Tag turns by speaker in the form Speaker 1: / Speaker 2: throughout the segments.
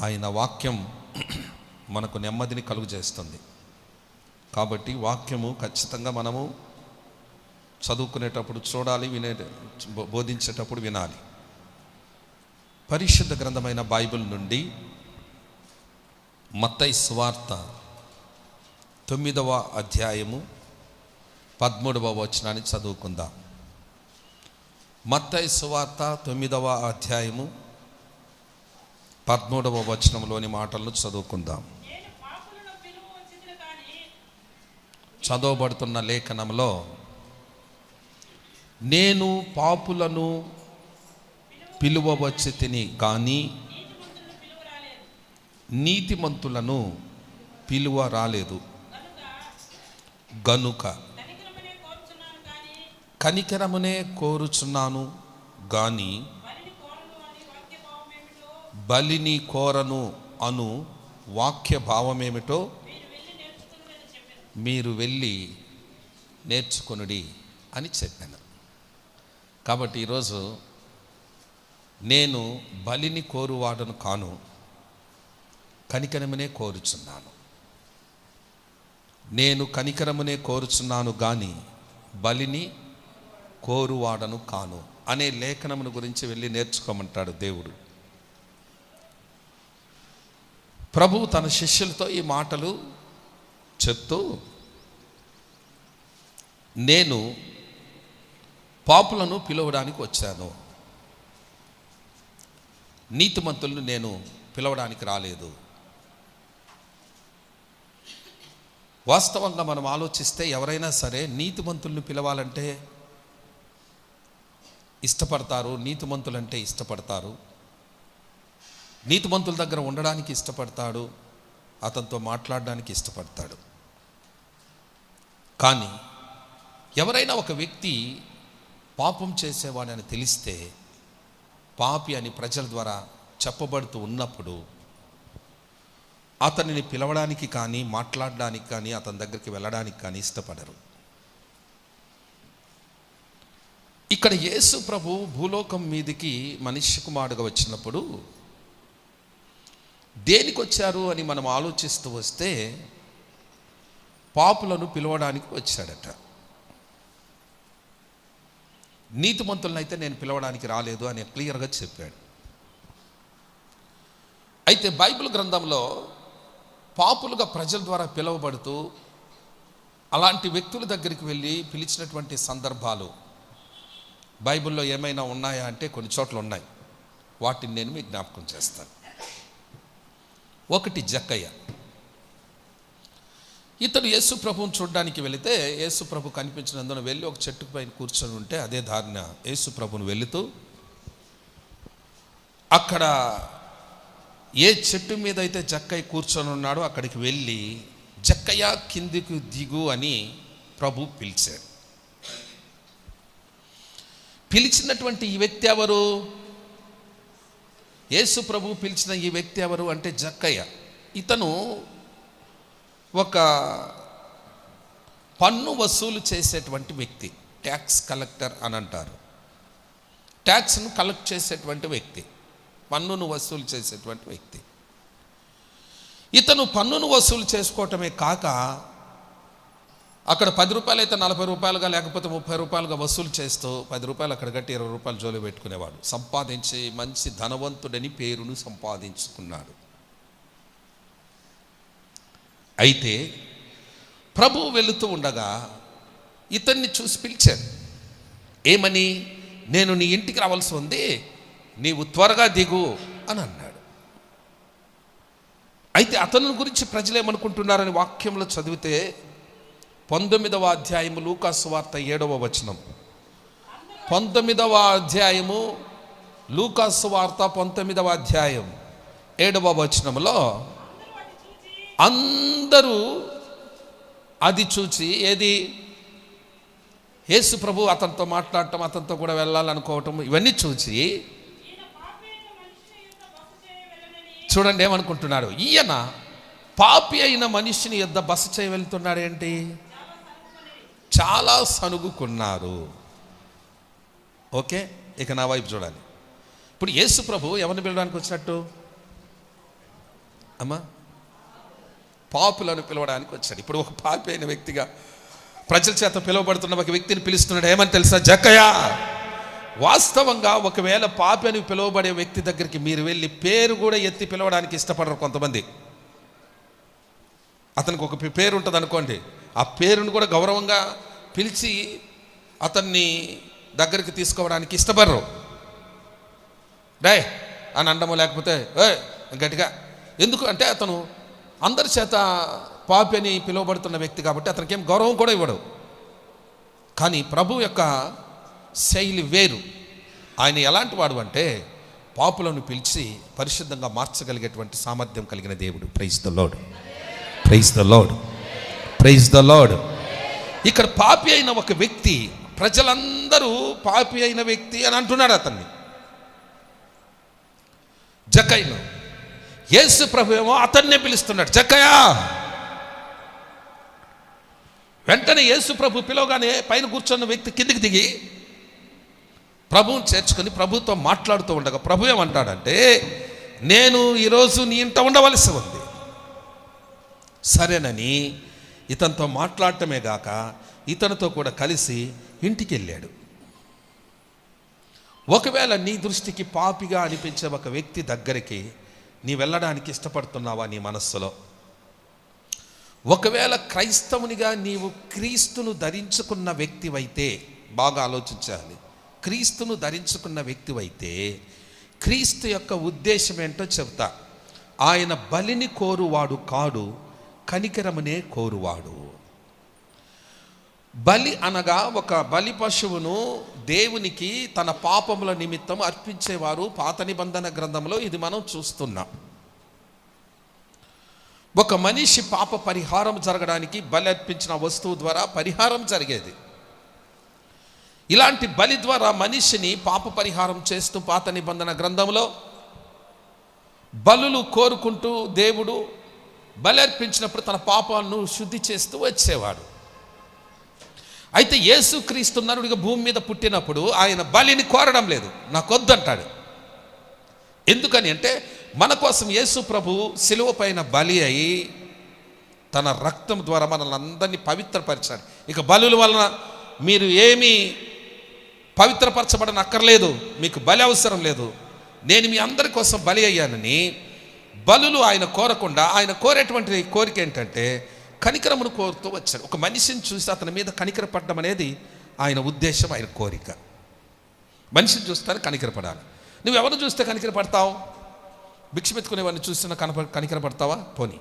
Speaker 1: ఆయన వాక్యం మనకు నెమ్మదిని కలుగు చేస్తుంది కాబట్టి వాక్యము ఖచ్చితంగా మనము చదువుకునేటప్పుడు చూడాలి వినే బోధించేటప్పుడు వినాలి. పరిశుద్ధ గ్రంథమైన బైబిల్ నుండి మత్తై స్వార్త తొమ్మిదవ అధ్యాయము పదమూడవ వచనాన్ని చదువుకుందాం. మత్తై సువార్త తొమ్మిదవ అధ్యాయము పద్మూడవ వచనంలోని మాటలను చదువుకుందాం. చదవబడుతున్న లేఖనంలో నేను పాపులను పిలువవచ్చి తిని కానీ
Speaker 2: నీతిమంతులను పిలువ రాలేదు
Speaker 1: పిలువ రాలేదు గనుక
Speaker 2: కనికరమనే కోరుచున్నాను కానీ బలిని కోరను అను వాక్య
Speaker 1: భావమేమిటో
Speaker 2: మీరు వెళ్ళి
Speaker 1: నేర్చుకొనుడి అని చెప్పాను. కాబట్టి ఈరోజు నేను బలిని కోరువాడను కాను కనికరమునే కోరుచున్నాను. నేను కనికరమునే కోరుచున్నాను కానీ బలిని కోరువాడను కాను అనే లేఖనమును గురించి వెళ్ళి నేర్చుకోమంటాడు దేవుడు. ప్రభువు తన శిష్యులతో ఈ మాటలు చెప్తూ నేను పాపులను పిలవడానికి వచ్చాను. నీతిమంతులను నేను పిలవడానికి రాలేదు. వాస్తవంగా మనం ఆలోచిస్తే ఎవరైనా సరే నీతిమంతులను పిలవాలంటే ఇష్టపడతారు నీతిమంతులంటే ఇష్టపడతారు. నీతిమంతుల దగ్గర ఉండడానికి ఇష్టపడతాడు అతనితో మాట్లాడడానికి ఇష్టపడతాడు. కానీ ఎవరైనా ఒక వ్యక్తి పాపం చేసేవాడని తెలిస్తే పాపి అని ప్రజల ద్వారా చెప్పబడుతూ ఉన్నప్పుడు అతనిని పిలవడానికి కానీ మాట్లాడడానికి కానీ అతని దగ్గరికి వెళ్ళడానికి కానీ ఇష్టపడరు. ఇక్కడ యేసు ప్రభు భూలోకం మీదికి మనిషి కుమారుడుగా వచ్చినప్పుడు దేనికి వచ్చారు అని మనం ఆలోచిస్తూ వస్తే పాపులను పిలవడానికి వచ్చాడట. నీతిమంతులను అయితే నేను పిలవడానికి రాలేదు అని క్లియర్గా చెప్పాడు. అయితే బైబిల్ గ్రంథంలో పాపులుగా ప్రజల ద్వారా పిలువబడుతూ అలాంటి వ్యక్తుల దగ్గరికి వెళ్ళి పిలిచినటువంటి సందర్భాలు బైబిల్లో ఏమైనా ఉన్నాయా అంటే కొన్ని చోట్ల ఉన్నాయి. వాటిని నేను మీకు జ్ఞాపకం చేస్తాను. ఒకటి జక్కయ్య. ఇతడు యేసు ప్రభువుని చూడడానికి వెళితే యేసు ప్రభు కనిపించినందున వెళ్ళి ఒక చెట్టు పైన కూర్చొని ఉంటే అదే దారిన యేసు ప్రభుని వెళుతూ అక్కడ ఏ చెట్టు మీద అయితే జక్కయ్య కూర్చొని ఉన్నాడో అక్కడికి వెళ్ళి జక్కయ్య కిందికి దిగు అని ప్రభు పిలిచాడు. పిలిచినటువంటి ఈ వ్యక్తి ఎవరు? యేసు ప్రభు పిలిచిన ఈ వ్యక్తి ఎవరు అంటే జక్కయ్య. ఇతను ఒక పన్ను వసూలు చేసేటువంటి వ్యక్తి ట్యాక్స్ కలెక్టర్ అని అంటారు. ట్యాక్స్ను కలెక్ట్ చేసేటువంటి వ్యక్తి పన్నును వసూలు చేసేటువంటి వ్యక్తి. ఇతను పన్నును వసూలు చేసుకోవటమే కాక అక్కడ పది రూపాయలు అయితే నలభై రూపాయలుగా లేకపోతే ముప్పై రూపాయలుగా వసూలు చేస్తూ పది రూపాయలు అక్కడ కట్టి ఇరవై రూపాయలు జోలి పెట్టుకునేవాడు. సంపాదించి మంచి ధనవంతుడని పేరును సంపాదించుకున్నాడు. అయితే ప్రభు వెళుతూ ఉండగా ఇతన్ని చూసి పిలిచాను ఏమని? నేను నీ ఇంటికి రావాల్సి ఉంది. నీవు త్వరగా దిగు అని అన్నాడు. అయితే అతను గురించి ప్రజలు ఏమనుకుంటున్నారని వాక్యంలో చదివితే పంతొమ్మిదవ అధ్యాయము లూకాసు వార్త ఏడవ వచనం. పంతొమ్మిదవ అధ్యాయము లూకాసు వార్త పంతొమ్మిదవ అధ్యాయం ఏడవ వచనంలో అందరూ అది చూచి ఏది? యేసు ప్రభు అతనితో మాట్లాడటం అతనితో కూడా వెళ్ళాలనుకోవటం ఇవన్నీ చూచి చూడండి ఏమనుకుంటున్నాడు? ఈయన పాపి అయిన మనిషిని యొద్ద బస చేయ ఏంటి చాలా సనుగుకున్నారు. ఓకే? ఇక నా వైపు చూడాలి. ఇప్పుడు యేసు ప్రభు ఎవరిని పిలవడానికి వచ్చినట్టు? అమ్మా పాపులను పిలవడానికి వచ్చాడు. ఇప్పుడు ఒక పాపి అయిన వ్యక్తిగా ప్రజల చేత పిలువబడుతున్న ఒక వ్యక్తిని పిలుస్తున్నాడు. ఏమని తెలుసా? జక్కయ్య వాస్తవంగా ఒకవేళ పాపి అని పిలువబడే వ్యక్తి దగ్గరికి మీరు వెళ్ళి పేరు కూడా ఎత్తి పిలవడానికి ఇష్టపడరు కొంతమంది. అతనికి ఒక పేరు ఉంటుంది అనుకోండి ఆ పేరును కూడా గౌరవంగా పిలిచి అతన్ని దగ్గరికి తీసుకోవడానికి ఇష్టపడరు. డే అని అండము లేకపోతే ఏ గట్టిగా. ఎందుకు అంటే అతను అందరి చేత పాపి అని పిలువబడుతున్న వ్యక్తి కాబట్టి అతనికి ఏం గౌరవం కూడా ఇవ్వడు. కానీ ప్రభు యొక్క శైలి వేరు. ఆయన ఎలాంటి వాడు అంటే పాపులను పిలిచి పరిశుద్ధంగా మార్చగలిగేటువంటి సామర్థ్యం కలిగిన దేవుడు. Praise the lord praise the lord praise the lord ఇక్కడ పాపి అయిన ఒక వ్యక్తి ప్రజలందరూ పాపి అయిన వ్యక్తి అని అంటున్నాడు అతన్ని. జకైను యేసు ప్రభు ఏమో అతన్నే పిలుస్తున్నాడు. జకయా వెంటనే యేసు ప్రభు పిలవగానే పైన కూర్చున్న వ్యక్తి కిందికి దిగి ప్రభువుని చేర్చుకొని ప్రభుతో మాట్లాడుతూ ఉండగా ప్రభు ఏమంటాడంటే నేను ఈరోజు నీ ఇంట ఉండవలసి ఉంది. సరేనని ఇతనితో మాట్లాడటమే గాక ఇతనితో కూడా కలిసి ఇంటికి వెళ్ళాడు ఒకవేళ నీ దృష్టికి పాపిగా అనిపించే ఒక వ్యక్తి దగ్గరికి నీ వెళ్ళడానికి ఇష్టపడుతున్నావా నీ మనస్సులో? ఒకవేళ క్రైస్తవునిగా నీవు క్రీస్తును ధరించుకున్న వ్యక్తివైతే బాగా ఆలోచించాలి. క్రీస్తును ధరించుకున్న వ్యక్తివైతే క్రీస్తు యొక్క ఉద్దేశం ఏంటో చెబుతా. ఆయన బలిని కోరువాడు కాడు కనికరమునే కోరువాడు. బలి అనగా ఒక బలి పశువును దేవునికి తన పాపముల నిమిత్తం అర్పించేవారు. పాత నిబంధన గ్రంథంలో ఇది మనం చూస్తున్నాం. ఒక మనిషి పాప పరిహారం జరగడానికి బలి అర్పించిన వస్తువు ద్వారా పరిహారం జరిగేది. ఇలాంటి బలి ద్వారా మనిషిని పాప పరిహారం చేస్తూ పాత నిబంధన గ్రంథంలో బలులు కోరుకుంటూ దేవుడు బలర్పించినప్పుడు తన పాపాలను శుద్ధి చేస్తూ వచ్చేవాడు. అయితే యేసుక్రీస్తు నరుడిగా భూమి మీద పుట్టినప్పుడు ఆయన బలిని కోరడం లేదు. నాకొద్దు అంటాడు ఎందుకని అంటే మన కోసం యేసు ప్రభు శిలువ పైన బలి అయి తన రక్తం ద్వారా మనల్ని అందరినీ పవిత్రపరిచాడు. ఇక బలుల వలన మీరు ఏమీ పవిత్రపరచబడని అక్కర్లేదు మీకు బలి అవసరం లేదు. నేను మీ అందరి కోసం బలి అయ్యానని బలులు ఆయన కోరకుండా ఆయన కోరేటువంటి కోరిక ఏంటంటే కనికరమును కోరుతూ వచ్చాడు. ఒక మనిషిని చూసి అతని మీద కనికరపడడం అనేది ఆయన ఉద్దేశం ఆయన కోరిక. మనిషిని చూస్తాను కనికరపడాలి. నువ్వు ఎవరు చూస్తే కనికరపడతావు? భిక్షమెత్తుకునే వాడిని చూస్తున్నా కనప కనికరపడతావా? పోనీ.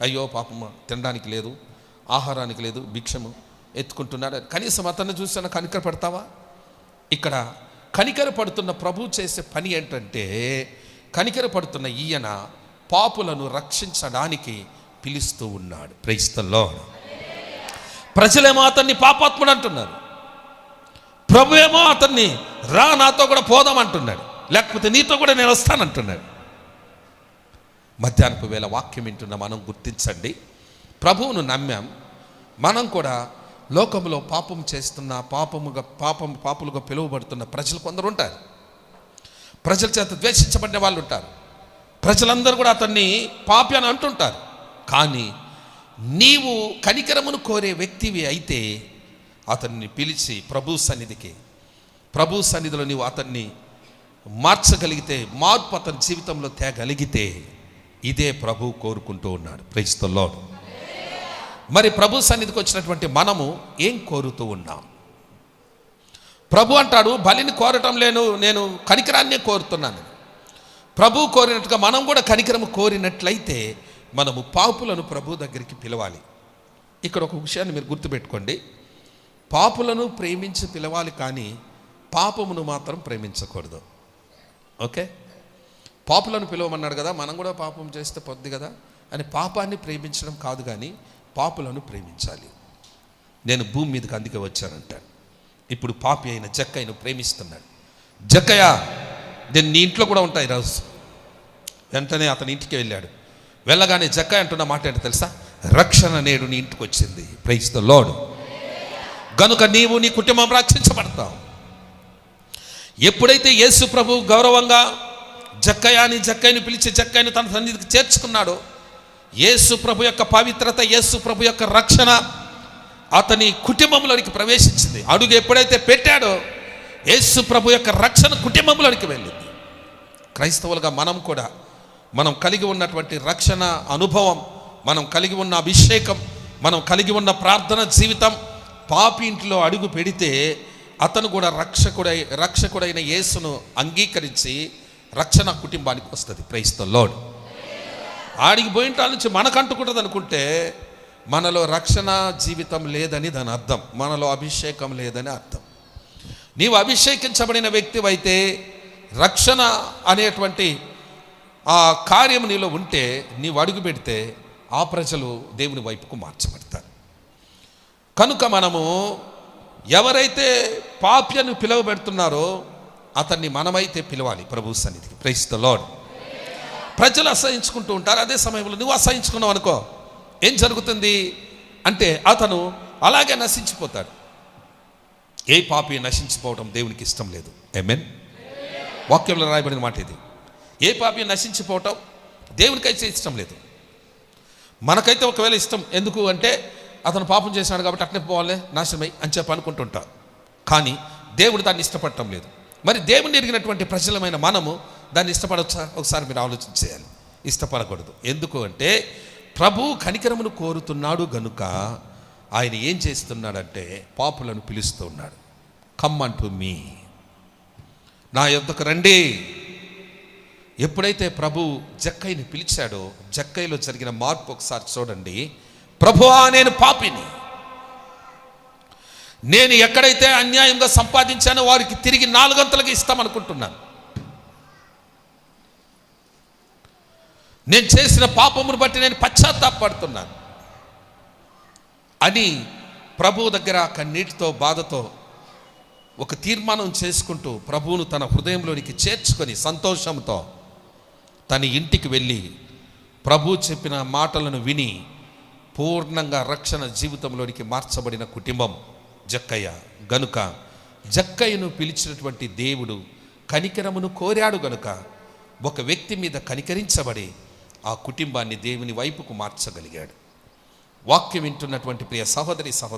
Speaker 1: అయ్యో పాపమ్మ తినడానికి లేదు ఆహారానికి లేదు భిక్షము ఎత్తుకుంటున్నాడు. కనీసం అతన్ని చూస్తున్నా కనికరపడతావా? ఇక్కడ కనికర పడుతున్న ప్రభు చేసే పని ఏంటంటే కనికర పడుతున్న ఈయన పాపులను రక్షించడానికి పిలుస్తూ ఉన్నాడు. ప్రైస్తల్లో ప్రజలేమో అతన్ని పాపాత్ముడు అంటున్నారు. ప్రభు ఏమో అతన్ని రా నాతో కూడా పోదాం అంటున్నాడు. లేకపోతే నీతో కూడా నేను వస్తానంటున్నాడు మధ్యాహ్నపు వేళ వాక్యం వింటున్న మనం గుర్తించండి. ప్రభువును నమ్మాం. మనం కూడా లోకంలో పాపం చేస్తున్న పాపముగా పాపం పాపులుగా పిలువబడుతున్న ప్రజలు కొందరు ఉంటారు. ప్రజల చేత ద్వేషించబడిన వాళ్ళు ఉంటారు. ప్రజలందరూ కూడా అతన్ని పాపి అని అంటుంటారు. కానీ నీవు కనికరమును కోరే వ్యక్తివి అయితే అతన్ని పిలిచి ప్రభు సన్నిధికి ప్రభు సన్నిధిలో నీవు అతన్ని మార్చగలిగితే మార్పు అతని జీవితంలో తేగలిగితే ఇదే ప్రభు కోరుకుంటూ ఉన్నాడు. ప్రైస్తల్లో మరి ప్రభు సన్నిధికి వచ్చినటువంటి మనము ఏం కోరుతూ ఉన్నాం? ప్రభు అంటాడు బలిని కోరటం లేను నేను కనికరాన్నే కోరుతున్నాను. ప్రభు కోరినట్టుగా మనం కూడా కనికరము కోరినట్లయితే మనము పాపులను ప్రభు దగ్గరికి పిలవాలి. ఇక్కడ ఒక విషయాన్ని మీరు గుర్తుపెట్టుకోండి. పాపులను ప్రేమించి పిలవాలి కానీ పాపమును మాత్రం ప్రేమించకూడదు. ఓకే? పాపులను పిలవమన్నాడు కదా మనం కూడా పాపం చేస్తే పొద్దు కదా అని పాపాన్ని ప్రేమించడం కాదు కానీ పాపులను ప్రేమించాలి. నేను భూమి మీదకి అందుకే వచ్చానంటాను. ఇప్పుడు పాపి అయిన జక్కయ్యను ప్రేమిస్తున్నాడు. జక్కయ్య నేను నీ ఇంట్లో కూడా ఉంటాయి రాజు. వెంటనే అతని ఇంటికి వెళ్ళాడు. వెళ్ళగానే జక్కయ్య అంటున్న మాట ఏంటో తెలుసా? రక్షణ నేడు నీ ఇంటికి వచ్చింది. ప్రైజ్ ద లోడు గనుక నీవు నీ కుటుంబం రక్షించబడతావు. ఎప్పుడైతే యేసు ప్రభు గౌరవంగా జక్కయాని జక్కయ్యని పిలిచి జక్కయ్యని తన సన్నిధికి చేర్చుకున్నాడో యేసు ప్రభు యొక్క పవిత్రత యేసు ప్రభు యొక్క రక్షణ అతని కుటుంబంలోనికి ప్రవేశించింది. అడుగు ఎప్పుడైతే పెట్టాడో యేసు ప్రభు యొక్క రక్షణ కుటుంబంలోనికి వెళ్ళింది. క్రైస్తవులుగా మనం కూడా మనం కలిగి ఉన్నటువంటి రక్షణ అనుభవం మనం కలిగి ఉన్న అభిషేకం మనం కలిగి ఉన్న ప్రార్థన జీవితం పాపి ఇంట్లో అడుగు పెడితే అతను కూడా రక్షకుడై రక్షకుడైన యేసును అంగీకరించి రక్షణ కుటుంబానికి వస్తుంది. క్రైస్తవ లోడ్ ఆడికి పోయిన నుంచి మనకంటుకుంటుంది అనుకుంటే మనలో రక్షణ జీవితం లేదని దాని అర్థం. మనలో అభిషేకం లేదని అర్థం. నీవు అభిషేకించబడిన వ్యక్తివైతే రక్షణ అనేటువంటి ఆ కార్యం నీలో ఉంటే నీవు అడుగు పెడితే ఆ ప్రజలు దేవుని వైపుకు మార్చబడతారు. కనుక మనము ఎవరైతే పాప్యను పిలువబెడుతున్నారో అతన్ని మనమైతే పిలవాలి ప్రభు సన్నిధికి. ప్రైస్ ద లాడ్ ప్రజలు అసహించుకుంటూ ఉంటారు. అదే సమయంలో నువ్వు అసహించుకున్నావు అనుకో. ఏం జరుగుతుంది అంటే అతను అలాగే నశించిపోతాడు. ఏ పాపి నశించిపోవడం దేవునికి ఇష్టం లేదు. ఎమెన్ వాక్యంలో రాయబడిన మాట ఇది. ఏ పాపి నశించిపోవటం దేవునికైతే ఇష్టం లేదు. మనకైతే ఒకవేళ ఇష్టం ఎందుకు అంటే అతను పాపం చేశాడు కాబట్టి అట్నే పోవాలి నాశనమై అని చెప్పి అనుకుంటుంటా కానీ దేవుడు దాన్ని ఇష్టపడటం లేదు. మరి దేవుని ఎరిగినటువంటి ప్రజలమైన మనము దాన్ని ఇష్టపడవచ్చా? ఒకసారి మీరు ఆలోచన చేయాలి. ఇష్టపడకూడదు. ఎందుకు అంటే ప్రభు కనికరమును కోరుతున్నాడు గనుక ఆయన ఏం చేస్తున్నాడంటే పాపులను పిలుస్తూ ఉన్నాడు. కమ్ టు మీ నా యొద్దకు రండి. ఎప్పుడైతే ప్రభు జక్కయ్యని పిలిచాడో జక్కయ్యలో జరిగిన మార్పు ఒకసారి చూడండి. ప్రభువా నేను పాపిని. నేను ఎక్కడైతే అన్యాయంగా సంపాదించానో వారికి తిరిగి నాలుగంతలుగా ఇస్తామనుకుంటున్నాను. నేను చేసిన పాపమును బట్టి నేను పశ్చాత్తాపడుతున్నాను అని ప్రభువు దగ్గర కన్నీటితో బాధతో ఒక తీర్మానం చేసుకుంటూ ప్రభువును తన హృదయంలోనికి చేర్చుకొని సంతోషంతో తన ఇంటికి వెళ్ళి ప్రభు చెప్పిన మాటలను విని పూర్ణంగా రక్షణ జీవితంలోనికి మార్చబడిన కుటుంబం జక్కయ్య. గనుక జక్కయ్యను పిలిచినటువంటి దేవుడు కనికరమును కోరాడు గనుక ఒక వ్యక్తి మీద కనికరించబడి ఆ కుటుంబాన్ని దేవుని వైపుకు మార్చగలిగాడు. వాక్యం వింటున్నటువంటి ప్రియ సహోదరి సహోదరు